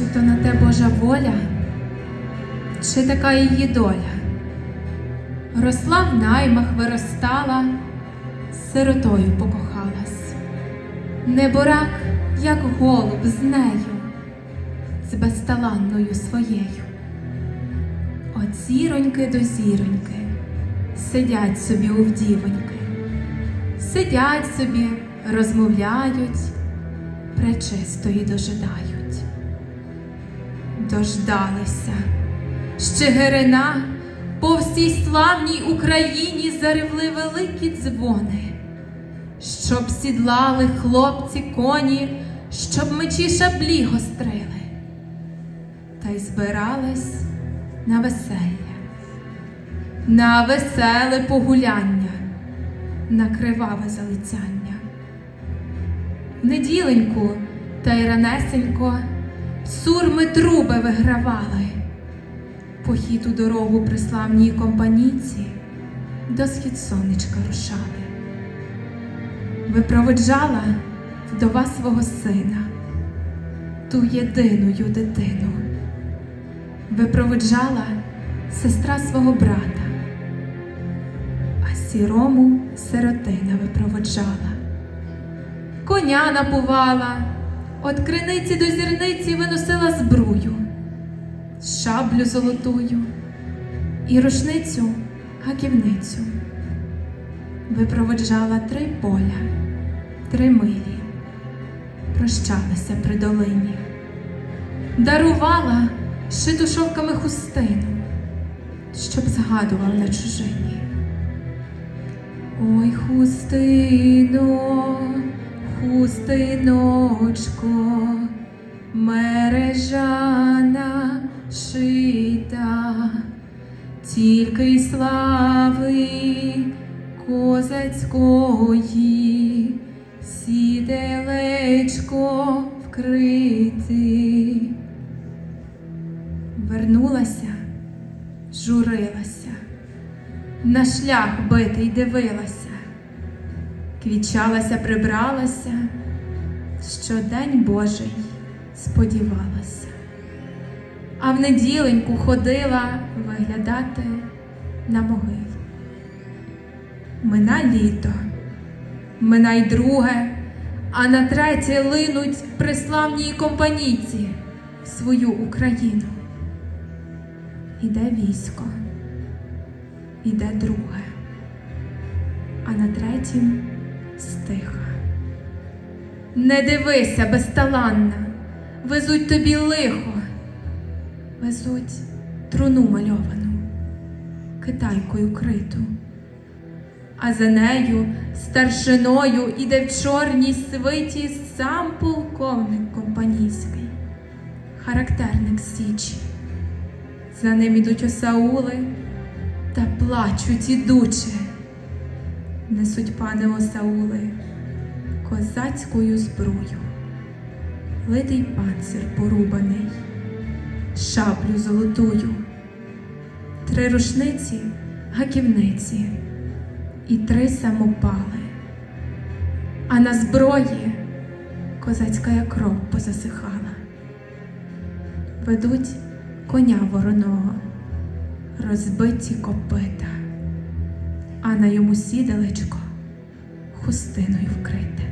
Чи то на те Божа воля, чи така її доля? Росла в наймах, виростала, сиротою покохалась. Неборак, як голуб з нею, з безталанною своєю. От зіроньки до зіроньки сидять собі у вдівоньки, сидять собі, розмовляють, пречистої дожидають. Дождалися. Щегирина по всій славній Україні заревли великі дзвони, щоб сідлали хлопці коні, щоб мечі шаблі гострили, та й збирались на весілля, на веселе погуляння, на криваве залицяння. В неділеньку та й ранесенько сурми труби вигравали. Похід у дорогу при славній компанійці до схід сонечка рушали. Випроводжала вдова свого сина, ту єдиною дитину. Випроводжала сестра свого брата, а сірому сиротина випроводжала. Коня напувала, от криниці до зірниці виносила збрую шаблю золотую і рушницю гаківницю. Випроводжала три поля, три милі, прощалася при долині, дарувала шиту шовками хустину, щоб згадував на чужині. Ой, хустино, хустиночко, мережана шита, тільки й слави козацької, сіделечко вкрити. Вернулася, журилася, на шлях битий дивилася, квічалася, прибралася, що день Божий сподівалася, а в неділеньку ходила виглядати на могилу. Мина літо, мина й друге, а на третє линуть при славній компанійці в свою Україну. Іде військо, іде друге, а на третім стиха. Не дивися, безталанна, везуть тобі лихо, везуть труну мальовану, китайкою криту, а за нею старшиною іде в чорній свиті сам полковник компанійський, характерник Січі. За ним ідуть осаули та плачуть ідучи. Несуть пане осаули козацькою зброю, литий панцир порубаний, шаблю золотую, три рушниці гаківниці і три самопали, а на зброї козацька кров позасихала. Ведуть коня вороного, розбиті копита, на йому сіделечко хустиною вкрите.